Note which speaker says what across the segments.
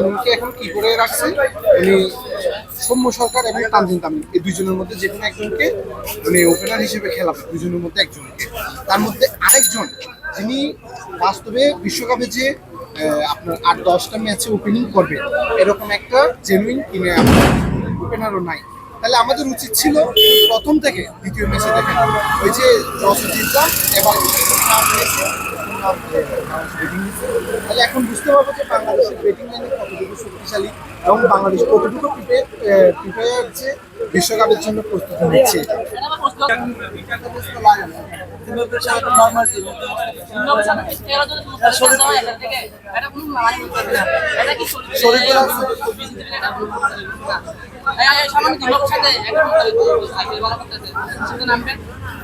Speaker 1: তামিমকে এখন কি করে রাখছে? উনি সৌম্য সরকার এবং তানজিন তামিম, এই দুইজনের মধ্যে যে কোনো একজনকে উনি ওপেনার হিসেবে খেলাবে, দুইজনের মধ্যে একজনকে। তার মধ্যে আরেকজন, যিনি বাস্তবে বিশ্বকাপে যে আপনার আট দশটা ম্যাচে ওপেনিং করবে, এরকম একটা জেনুইন কিনে ওপেনারও নাই। তাহলে আমাদের উচিত ছিল প্রথম থেকে দ্বিতীয় ম্যাচে দেখেন ওই যে জিতলাম এবার তাহলে এখন বুঝতে পারব যে বাংলাদেশের ব্যাটিং লাইনে কতটুকু শক্তিশালী এবং বাংলাদেশ কতটুকু প্রিপেয়ার প্রিপেয়ার যে বিশ্বকাপের জন্য প্রস্তুতি নিচ্ছে এদিকে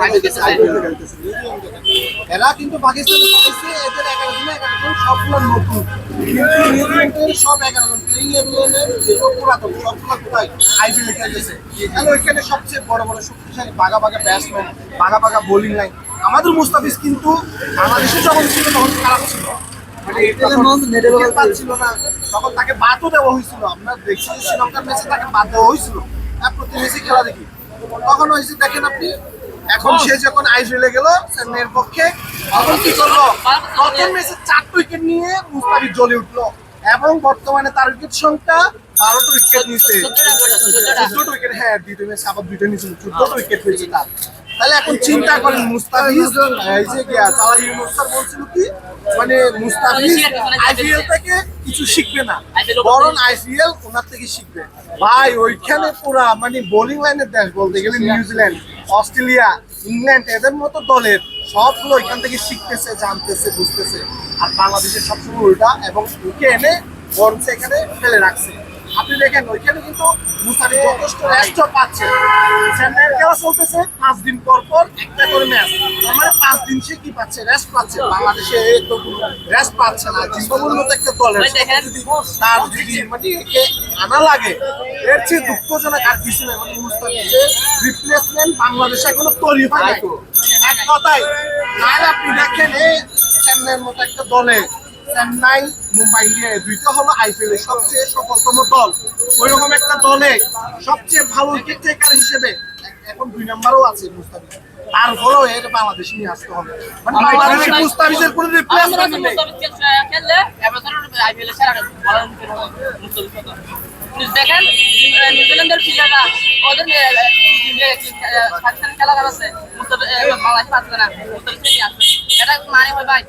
Speaker 1: অলরেডি সবাই IPL এ খেলতেছে। এরা কিন্তু পাকিস্তানে খেলেছে এদের এগারো জন এগারো জন সবগুলো নতুন। নিউজিল্যান্ডের সব এগারো জন প্লেইং ইলেভেনের যেগুলো পুরাতন সবগুলো কোথায় আইপিএল খেলতেছে। তাহলে ওইখানে সবচেয়ে বড় বড় শক্তিশালী বাঘা বাঘা ব্যাটসম্যান বাঘা বাঘা বোলিং লাইন আমাদের মুস্তাফিজ কিন্তু বাংলাদেশে যখন ছিল তখন খারাপ ছিল মানে wicket না তখন তাকে বাদও দেওয়া হয়েছিল। আমরা দেখছি যে শ্রীলঙ্কার ম্যাচে তাকে বাদ দেওয়া হয়েছিল। প্রতি ম্যাচে খেলা দেখি। তখন হয়েছে দেখেন আপনি এখন সে যখন আইপিএলে গেল চেন্নাইয়ের পক্ষে তখন কি করল প্রথম ম্যাচে চারটা উইকেট নিয়ে মুস্তাফিজ জ্বলে উঠল এবং বর্তমানে তার উইকেট সংখ্যা বারোটা উইকেট নিচ্ছে চোদ্দটা উইকেট হ্যাঁ ম্যাচ আবার দুইটা নিয়েছিল চোদ্দটা উইকেট হয়েছে তার। তাহলে এখন চিন্তা করেন মুস্তাফিজ এই যে ইউনুস বলছিল কি মানে মুস্তাফিজ আইপিএল থেকে। কিছু শিখবে না বরং আইপিএল ওনার থেকে শিখবে। ভাই ওইখানে পুরা মানে বোলিং লাইনের দেশ বলতে গেলে নিউজিল্যান্ড। অস্ট্রেলিয়া, ইংল্যান্ড, এদের মতো দলের সবগুলো এখান থেকে শিখতেছে, জানতেছে, বুঝতেছে। আর বাংলাদেশের সবসময় উল্টা এবং ওকে এনে বরঞ্চ এখানে ফেলে রাখছে। আপনি দেখেন ওইখানে কিন্তু মুস্তাফিজ যথেষ্ট রেস্ট পাচ্ছে। চেন্নাইয়ের খেলা চলতেছে? পাঁচ দিন পর পর একটা করে ম্যাচ মানে পাঁচ দিন সে কি পাচ্ছে? রেস্ট পাচ্ছে। বাংলাদেশে তো রেস্ট পাচ্ছে না। জিম্বাবুর মতো একটা দলের তার যদি মানে একে আনা লাগে এর চেয়ে দুঃখজনক আর কিছু নেই। মানে মুস্তাফিজের রিপ্লেসমেন্ট বাংলাদেশে এখনও তৈরি হয় এক কথায় নাহলে আপনি দেখেন এই চেন্নাইয়ের মতো একটা দলে চেন্নাই মুম্বাই দুইটা হলো আইপিএল এর সবচেয়ে সফলতম দল। ওইরকম একটা দলে সবচেয়ে ভালো উইকেট টেকার হিসেবে এখন দুই নাম্বারও আছে মুস্তাফিজ। তারপরেও এর বাংলাদেশ নিয়ে আসতে হবে। মানে বাংলাদেশে মুস্তাফিজের কোনো রিপ্লেসমেন্ট নেই।
Speaker 2: খেললে এবছর আইপিএল এর সেরা ভালো মুস্তাফিজ দেখেন নিউজিল্যান্ডের প্লেয়াররা ওদের পাকিস্তানের খেলা আছে। মুস্তাফিজ বাংলাদেশ পাচ্ছে না। মুস্তাফিজ এটা মানে হয় ভাই।